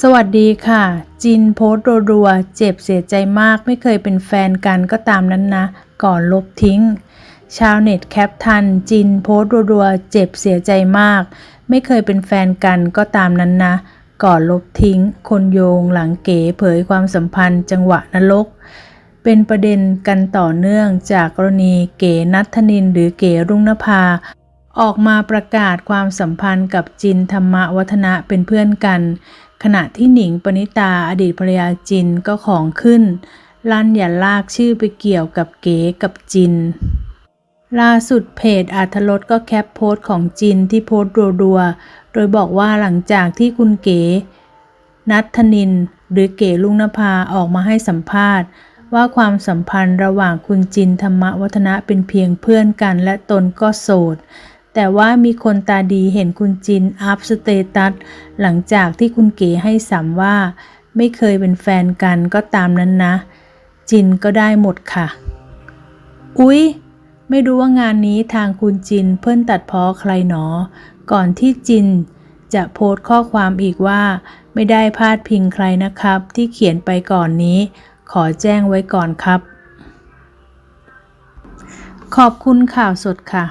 สวัสดีค่ะ จินโพสต์รัวๆเจ็บเสียใจมากไม่เคยเป็นแฟนกันก็ตามนั้นนะ ก่อนลบทิ้ง ชาวเน็ตแคปทัน จินโพสต์รัวๆเจ็บเสียใจมาก ไม่เคยเป็นแฟนกันก็ตามนั้นนะ ก่อนลบทิ้ง คนโยงหลังเก๋เผยความสัมพันธ์จังหวะนรก เป็นประเด็นกันต่อเนื่องจากกรณีเก๋นัทนินหรือเก๋รุ่งนภา ออกมาประกาศความสัมพันธ์กับจินธรรมวัฒนะเป็นเพื่อนกัน ขณะที่หนิงปณิตาอดีตภรรยาจินก็ของขึ้น ลั่นอย่าลากชื่อไปเกี่ยวกับเก๋กับจิน ล่าสุดเพจอาธรสก็แคปโพสต์ของจินที่โพสต์รัวๆ โดยบอกว่าหลังจากที่คุณเก๋นัทธนิน หรือเก๋ลุงนภาออกมาให้สัมภาษณ์ว่าความสัมพันธ์ระหว่างคุณจินธรรมวัฒนะเป็นเพียงเพื่อนกันและตนก็โสด แต่ว่ามีคนตาดีเห็นคุณจินอัพสเตตัสหลังจากที่คุณเก๋ให้สัมว่า ไม่เคยเป็นแฟนกันก็ตามนั้นนะ จินก็ได้หมดค่ะ อุ๊ย ไม่รู้ว่างานนี้ทางคุณจินเพิ่นตัดพ้อใครหนอ ก่อนที่จินจะโพสต์ข้อความอีกว่า ไม่ได้พาดพิงใครนะครับ ที่เขียนไปก่อนนี้ ขอแจ้งไว้ก่อนครับ ขอบคุณข่าวสดค่ะ